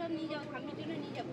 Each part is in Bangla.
সব নিয়ে যাও ঠাকুরের জন্য নিয়ে যাব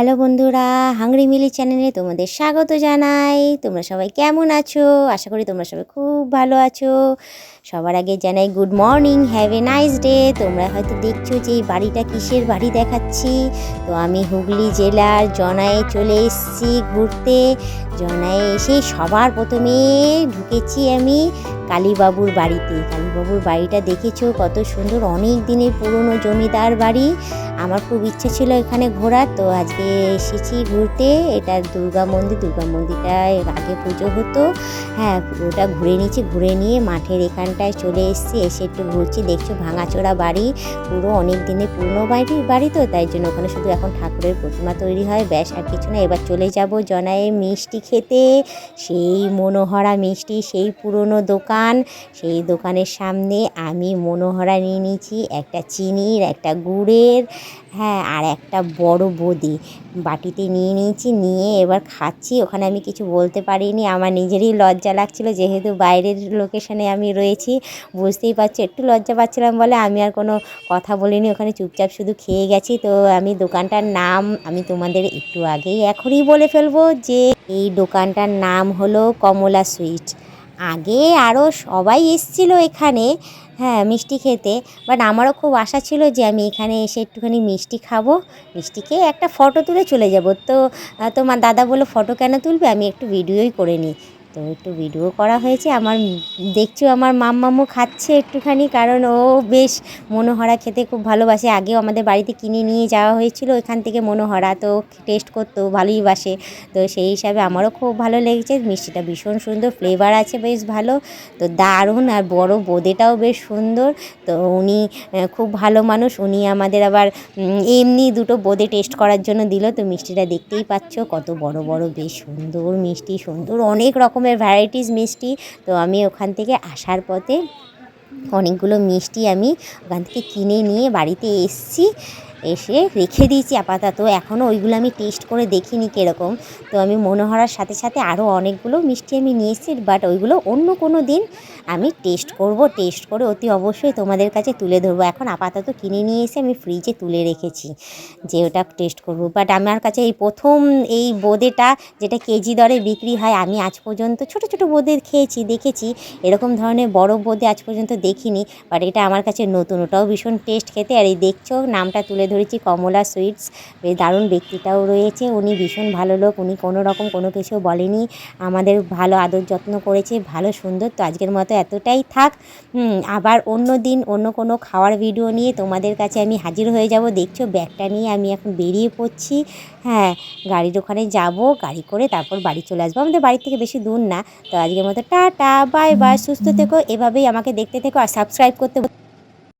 হ্যালো বন্ধুরা, হাংরি মিলি চ্যানেলে তোমাদের স্বাগত জানাই। তোমরা সবাই কেমন আছো? আশা করি তোমরা সবাই খুব ভালো আছো। সবার আগে জানাই good morning have a nice day তোমরা হয়তো দেখছ যে এই বাড়িটা কিসের বাড়ি দেখাচ্ছি। তো আমি হুগলি জেলার জনায়ে চলে এসেছি ঘুরতে। জনায়ে এসে সবার প্রথমে ঢুকেছি আমি কালীবাবুর বাড়িতে। কালীবাবুর বাড়িটা দেখেছ? কত সুন্দর, অনেক দিনের পুরনো জমিদার বাড়ি। আমার খুব ইচ্ছে ছিল এখানে ঘোরার, তো আজকে এসেছি ঘুরতে। এটা দুর্গা মন্দির। দুর্গা মন্দিরটা এর আগে পুজো হতো। হ্যাঁ পুরোটা ঘুরে নিয়েছি। ঘুরে নিয়ে মাঠের এখানটায় চলে এসেছি। এসে একটু ঘুরছি। দেখছ ভাঙাচোরা বাড়ি। পুরো অনেক দিনের পুরনো বাড়ি বাড়ি তো, তাই জন্য ওখানে শুধু এখন ঠাকুরের প্রতিমা তৈরি হয়। ব্যাস, আর কিছু না। এবার চলে যাব জনায়ে মিষ্টি খেতে। সেই মনোহরা মিষ্টি, সেই পুরনো দোকান। সেই দোকানের সামনে আমি মনোহরা নিয়ে নিয়েছি। একটা চিনির, একটা গুড়ের হ্যাঁ আর একটা বড় বদি। বাটিতে নিয়ে নিয়েছি, নিয়ে এবার খাচ্ছি। ওখানে আমি কিছু বলতে পারিনি। আমার নিজেরই লজ্জা লাগছিল, যেহেতু বাইরের লোকেশনে আমি রয়েছি। বুঝতেই পারছি, একটু লজ্জা পাচ্ছিলাম বলে আমি আর কোনো কথা বলিনি। ওখানে চুপচাপ শুধু খেয়ে গেছি। তো আমি দোকানটার নাম আমি তোমাদের একটু আগেই এখনই বলে ফেলব যে, এই দোকানটার নাম হলো কমলা সুইট আগে আরও সবাই এসছিল এখানে হ্যাঁ মিষ্টি খেতে। বাট আমারও খুব আশা ছিল যে আমি এখানে এসে একটুখানি মিষ্টি খাব। মিষ্টি খেয়ে একটা ফটো তুলে চলে যাব। তো তোমার দাদা বলল ফটো কেন তুলবে? আমি একটু ভিডিওই করে নিই। তো একটু ভিডিও করা হয়েছে। আমার দেখছ আমার মাম্মামও খাচ্ছে একটুখানি, কারণ ও বেশ মনোহরা খেতে খুব ভালোবাসে। আগেও আমাদের বাড়িতে কিনে নিয়ে যাওয়া হয়েছিল এখান থেকে মনোহরা, তো টেস্ট করতো ভালোই বাসে। তো সেই হিসাবে আমারও খুব ভালো লেগেছে। মিষ্টিটা ভীষণ সুন্দর ফ্লেভার আছে বেশ ভালো। তো দারুণ, আর বড় বোঁদেটাও বেশ সুন্দর। তো উনি খুব ভালো মানুষ। উনি আমাদের আবার এমনি দুটো বোঁদে টেস্ট করার জন্য দিল। তো মিষ্টিটা দেখতেই পাচ্ছ কত বড় বড়, বেশ সুন্দর মিষ্টি, সুন্দর, অনেক রকমের ভ্যারাইটিস মিষ্টি। তো আমি ওখান থেকে আসার পথে অনেকগুলো মিষ্টি আমি ওখান থেকে কিনে নিয়ে বাড়িতে এসছি। এসে রেখে দিয়েছি আপাতত। এখনও ওইগুলো আমি টেস্ট করে দেখিনি কীরকম। তো আমি মনোহরার সাথে সাথে আরও অনেকগুলো মিষ্টি আমি নিয়ে এসেছি বাট ওইগুলো অন্য কোনো দিন আমি টেস্ট করব টেস্ট করে অতি অবশ্যই তোমাদের কাছে তুলে ধরবো। এখন আপাতত কিনে নিয়ে এসে আমি ফ্রিজে তুলে রেখেছি যে ওটা টেস্ট করব। বাট আমার কাছে এই প্রথম এই বোঁদেটা যেটা কেজি দরে বিক্রি হয়, আমি আজ পর্যন্ত ছোট ছোট বোঁদে খেয়েছি, দেখেছি। এরকম ধরনের বড় বোঁদে আজ পর্যন্ত দেখিনি। বাট এটা আমার কাছে নতুন, ওটাও ভীষণ টেস্ট খেতে। আর এই দেখছ, নামটা তুলে ধরেছি, কমলা সুইটস। বেশ দারুণ ব্যক্তিটাও রয়েছে। উনি ভীষণ ভালো লোক, উনি কোনো রকম কোনো কিছু বলেনি। আমাদের ভালো আদর যত্ন করেছে, ভালো সুন্দর। তো আজকের মতো এতটাই থাক। আবার অন্য দিন অন্য কোনো খাওয়ার ভিডিও নিয়ে তোমাদের কাছে আমি হাজির হয়ে যাব। দেখছ ব্যাগটা নিয়ে আমি এখন বেরিয়ে পড়ছি। হ্যাঁ গাড়ির ওখানে যাব গাড়ি করে তারপর বাড়ি চলে আসব। আমাদের বাড়ি থেকে বেশি দূর না। তো আজকের মতো টাটা বাই বাই সুস্থ থেকো। এভাবেই আমাকে দেখতে থেকো আর সাবস্ক্রাইব করতে